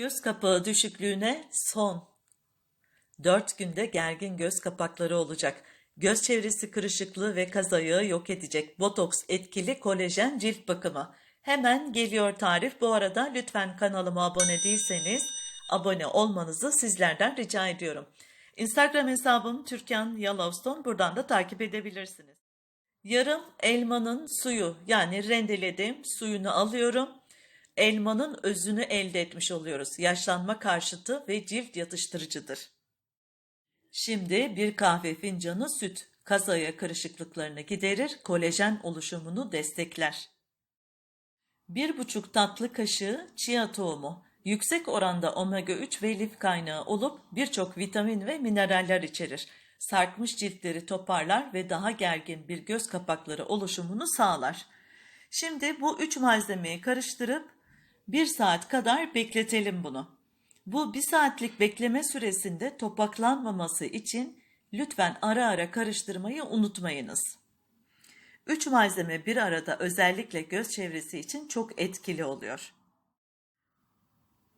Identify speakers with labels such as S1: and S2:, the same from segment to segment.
S1: Göz kapağı düşüklüğüne son. 4 günde gergin göz kapakları olacak. Göz çevresi kırışıklığı ve kazayığı yok edecek. Botoks etkili kolajen cilt bakımı. Hemen geliyor tarif. Bu arada lütfen kanalıma abone değilseniz abone olmanızı sizlerden rica ediyorum. Instagram hesabım Türkan Yellowstone. Buradan da takip edebilirsiniz. Yarım elmanın suyu yani rendeledim suyunu alıyorum. Elmanın özünü elde etmiş oluyoruz. Yaşlanma karşıtı ve cilt yatıştırıcıdır. Şimdi bir kahve fincanı süt kazaya kırışıklıklarını giderir, kolajen oluşumunu destekler. Bir buçuk tatlı kaşığı chia tohumu yüksek oranda omega 3 ve lif kaynağı olup birçok vitamin ve mineraller içerir. Sarkmış ciltleri toparlar ve daha gergin bir göz kapakları oluşumunu sağlar. Şimdi bu üç malzemeyi karıştırıp bir saat kadar bekletelim bunu. Bu bir saatlik bekleme süresinde topaklanmaması için lütfen ara ara karıştırmayı unutmayınız. Üç malzeme bir arada özellikle göz çevresi için çok etkili oluyor.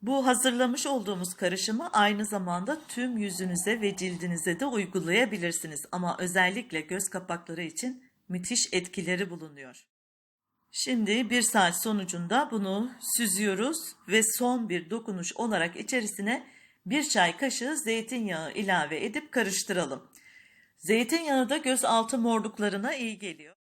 S1: Bu hazırlamış olduğumuz karışımı aynı zamanda tüm yüzünüze ve cildinize de uygulayabilirsiniz ama özellikle göz kapakları için müthiş etkileri bulunuyor. Şimdi bir saat sonucunda bunu süzüyoruz ve son bir dokunuş olarak içerisine bir çay kaşığı zeytinyağı ilave edip karıştıralım. Zeytinyağı da göz altı morluklarına iyi geliyor.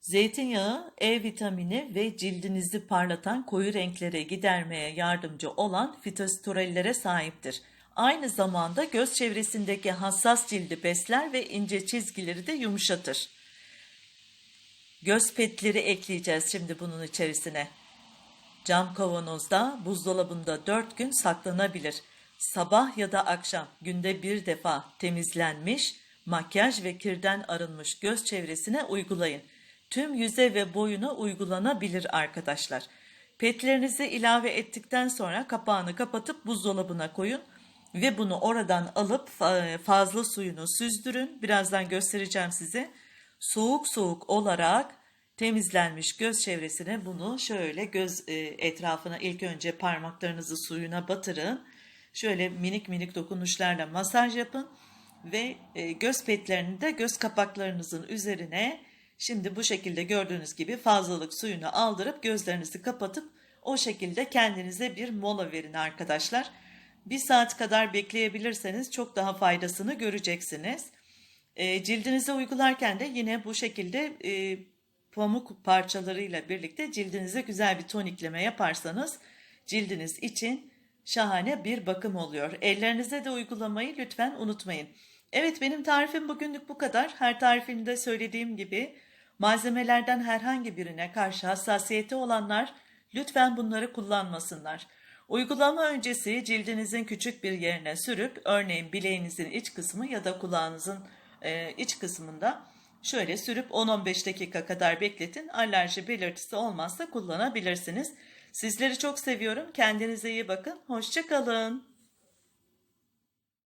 S1: Zeytinyağı E vitamini ve cildinizi parlatan koyu renklere gidermeye yardımcı olan fitosterolere sahiptir. Aynı zamanda göz çevresindeki hassas cildi besler ve ince çizgileri de yumuşatır. Göz petleri ekleyeceğiz şimdi bunun içerisine. Cam kavanozda buzdolabında 4 gün saklanabilir. Sabah ya da akşam günde bir defa temizlenmiş, makyaj ve kirden arınmış göz çevresine uygulayın. Tüm yüze ve boyuna uygulanabilir arkadaşlar. Petlerinizi ilave ettikten sonra kapağını kapatıp buzdolabına koyun ve bunu oradan alıp fazla suyunu süzdürün. Birazdan göstereceğim size. Soğuk soğuk olarak temizlenmiş göz çevresine bunu şöyle göz e, etrafına ilk önce parmaklarınızı suyuna batırın. Şöyle minik minik dokunuşlarla masaj yapın ve e, göz petlerini de göz kapaklarınızın üzerine şimdi bu şekilde gördüğünüz gibi fazlalık suyunu aldırıp gözlerinizi kapatıp o şekilde kendinize bir mola verin arkadaşlar. Bir saat kadar bekleyebilirseniz çok daha faydasını göreceksiniz. E, cildinize uygularken de yine bu şekilde pamuk parçalarıyla birlikte cildinize güzel bir tonikleme yaparsanız cildiniz için şahane bir bakım oluyor. Ellerinize de uygulamayı lütfen unutmayın. Evet benim tarifim bugünlük bu kadar. Her tarifimde söylediğim gibi malzemelerden herhangi birine karşı hassasiyeti olanlar lütfen bunları kullanmasınlar. Uygulama öncesi cildinizin küçük bir yerine sürüp örneğin bileğinizin iç kısmı ya da kulağınızın e, iç kısmında şöyle sürüp 10-15 dakika kadar bekletin. Alerji belirtisi olmazsa kullanabilirsiniz. Sizleri çok seviyorum. Kendinize iyi bakın. Hoşçakalın.